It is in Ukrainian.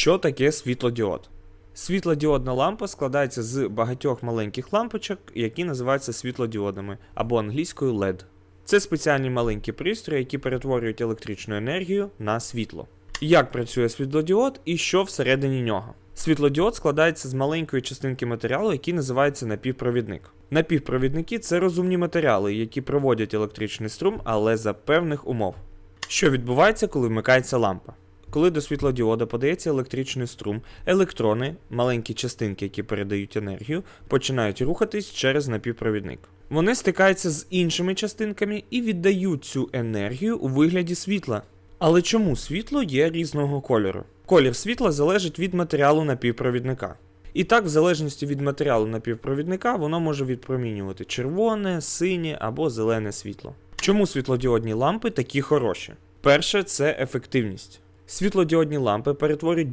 Що таке світлодіод? Світлодіодна лампа складається з багатьох маленьких лампочок, які називаються світлодіодами або англійською LED. Це спеціальні маленькі пристрої, які перетворюють електричну енергію на світло. Як працює світлодіод і що всередині нього? Світлодіод складається з маленької частинки матеріалу, який називається напівпровідник. Напівпровідники це розумні матеріали, які проводять електричний струм, але за певних умов. Що відбувається, коли вмикається лампа? Коли до світлодіода подається електричний струм, електрони, маленькі частинки, які передають енергію, починають рухатись через напівпровідник. Вони стикаються з іншими частинками і віддають цю енергію у вигляді світла. Але чому світло є різного кольору? Колір світла залежить від матеріалу напівпровідника. І так, в залежності від матеріалу напівпровідника, воно може відпромінювати червоне, синє або зелене світло. Чому світлодіодні лампи такі хороші? Перше це ефективність. Світлодіодні лампи перетворюють